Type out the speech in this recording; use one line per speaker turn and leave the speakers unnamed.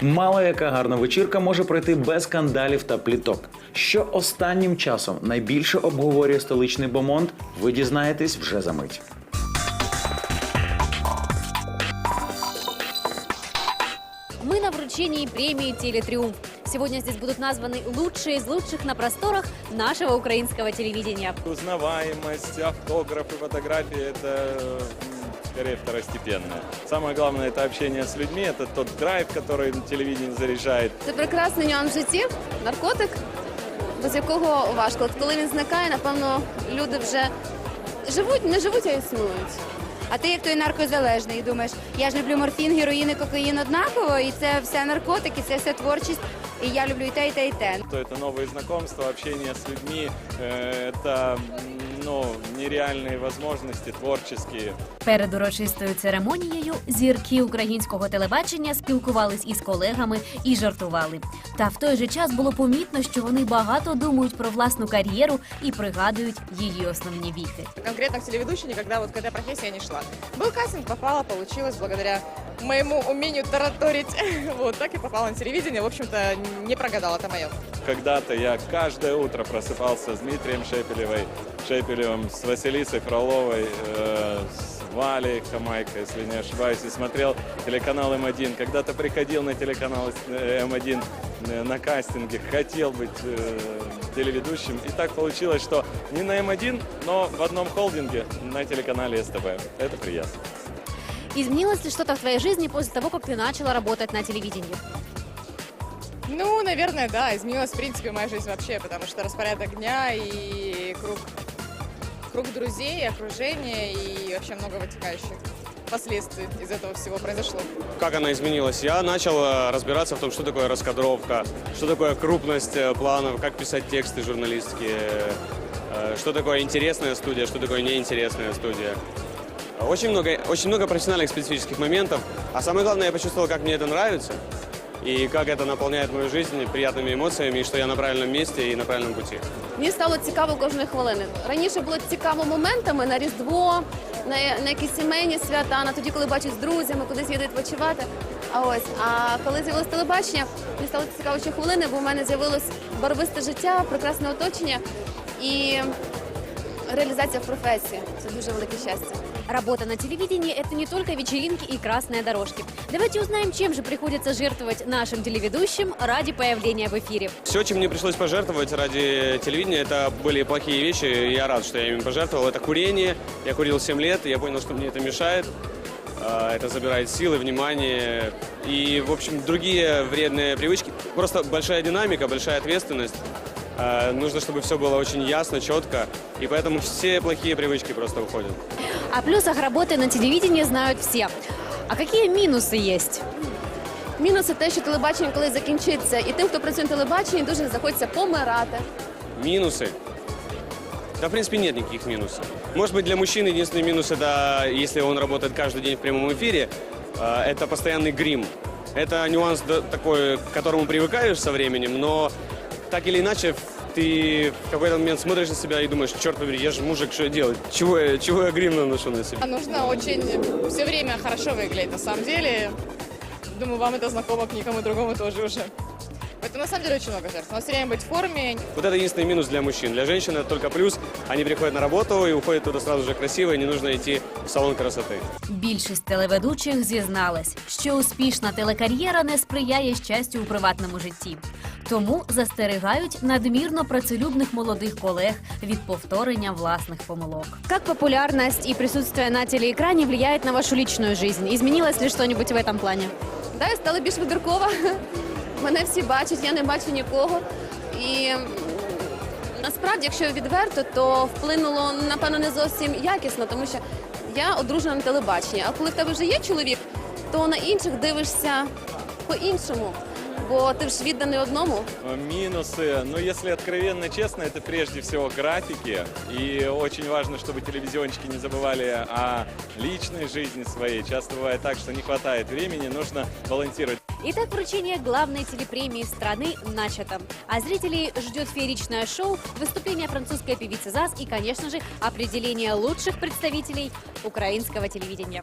Мало яка гарна вечірка може пройти без скандалів та пліток. Що останнім часом найбільше обговорює столичний бомонд, ви дізнаєтесь вже за мить.
Мы на вручении премии «Телетриумф». Сегодня здесь будут названы лучшие из лучших на просторах нашего украинского телевидения.
Узнаваемость, автографы, фотографии – это м, скорее второстепенное. Самое главное – это общение с людьми, это тот драйв, который телевидение заряжает.
Це прекрасний нюанс в житті, наркотик, без якого важко. От коли він зникає, напевно, люди вже живуть, не живуть, а існують.
А ти як той наркозалежний, і думаєш, я ж люблю морфін, героїн і кокаїн однаково, і це все наркотики, це все творчість, і я люблю і те, і те, і те.
То это новые знакомства, общение с людьми, э, это м, ну, нереальные возможности творческие.
Перед урочистою церемонією зірки українського телебачення спілкувались із колегами і жартували. Та в той же час було помітно, що вони багато думають про власну кар'єру і пригадують її основні віхи.
конкретно к телеведущей никогда вот к этой профессии я не шла. Был кастинг, попала, получилось благодаря моему умению тараторить. Вот так и попала на телевидение. В общем-то, не прогадала, это мое.
Когда-то я каждое утро просыпался с Дмитрием Шепелевой, Шепелевым, с Василисой Фроловой, э, с Валей Хамайко, если не ошибаюсь, и смотрел телеканал М1. Когда-то приходил на телеканал э, М1 э, на кастинге, хотел быть э, телеведущим. И так получилось, что не на М1, но в одном холдинге на телеканале СТБ. Это приятно.
Изменилось ли что-то в твоей жизни после того, как ты начала работать на телевидении?
Ну, наверное, да, изменилась, в принципе, моя жизнь вообще, потому что распорядок дня и круг, круг друзей, окружение и вообще много вытекающих последствий из этого всего произошло.
как она изменилась. Я начал э, разбираться в том, что такое раскадровка, что такое крупность э, планов, как писать тексты журналистские, э, что такое интересная студия, что такое неинтересная студия. Очень много, очень много профессиональных специфических моментов, а самое главное, я почувствовал, как мне это нравится и как это наполняет мою жизнь приятными эмоциями, и что я на правильном месте и на правильном пути.
Мені стало цікаво кожної хвилини. Раніше було цікаво моментами на Різдво, на, на якісь сімейні свята, на тоді, коли бачать з друзями, кудись їдуть відпочивати. А ось, а коли з'явилось телебачення, мені стало цікаво ще хвилини, бо в мене з'явилось барвисте життя, прекрасне оточення і реалізація в професії. Це дуже велике щастя.
Работа на телевидении – это не только вечеринки и красные дорожки. Давайте узнаем, чем же приходится жертвовать нашим телеведущим ради появления в эфире.
Все, чем мне пришлось пожертвовать ради телевидения, это были плохие вещи, я рад, что я ими пожертвовал. Это курение, я курил 7 лет, я понял, что мне это мешает. А, Это забирает силы, внимание и, в общем, другие вредные привычки. Просто большая динамика, большая ответственность. А, Нужно, чтобы все было очень ясно, четко, и поэтому все плохие привычки просто уходят.
О плюсах работы на телевидении знают все. А какие минусы есть?
Мінуси те, що телебачення колись закінчиться, і тим, хто працює на телебаченні, дуже захочеться помирати.
Минусы. Да, в принципе, нет никаких минусов. Может быть, для мужчин единственный минус это, если он работает каждый день в прямом эфире, э, это постоянный грим. Это нюанс да, такой, к которому привыкаешь со временем, но так или иначе ты в какой-то момент смотришь на себя и думаешь, черт побери, я же мужик, что я делать? Чего я, чего я грим наношу на себя?
Нужно очень все время хорошо выглядеть, на самом деле. Думаю, вам это знакомо, к никому другому тоже уже. Поэтому на самом деле очень много жертв. Надо все время быть в форме,
Вот это единственный минус для мужчин. Для женщин это только плюс. Они приходят на работу и уходят туда сразу же красиво, и не нужно идти в салон красоты.
Більшість телеведучих зізналась, що успішна телекар'єра не сприяє щастю у приватному житті. Тому застерігають надмірно працелюбних молодих колег від повторення власних помилок.
Как популярность и присутствие на телеэкране влияет на вашу личную жизнь? Изменилось ли что-нибудь в этом плане? Да, я стала більш вибіркова. Мене всі бачать, я не бачу нікого. І м, насправді, якщо відверто, то вплинуло напевно не зовсім якісно, тому що я одружена на телебаченні. А коли в тебе вже є чоловік, то на інших дивишся по-іншому. Бо ти ж відданий одному.
Минусы, ну если откровенно честно, это прежде всего графики. И очень важно, чтобы телевизионщики не забывали о личной жизни своей. Часто бывает так, что не хватает времени, нужно балансировать.
Итак, вручение главной телепремии страны начато. А зрителей ждет фееричное шоу, выступление французской певицы ЗАЗ и, конечно же, определение лучших представителей украинского телевидения.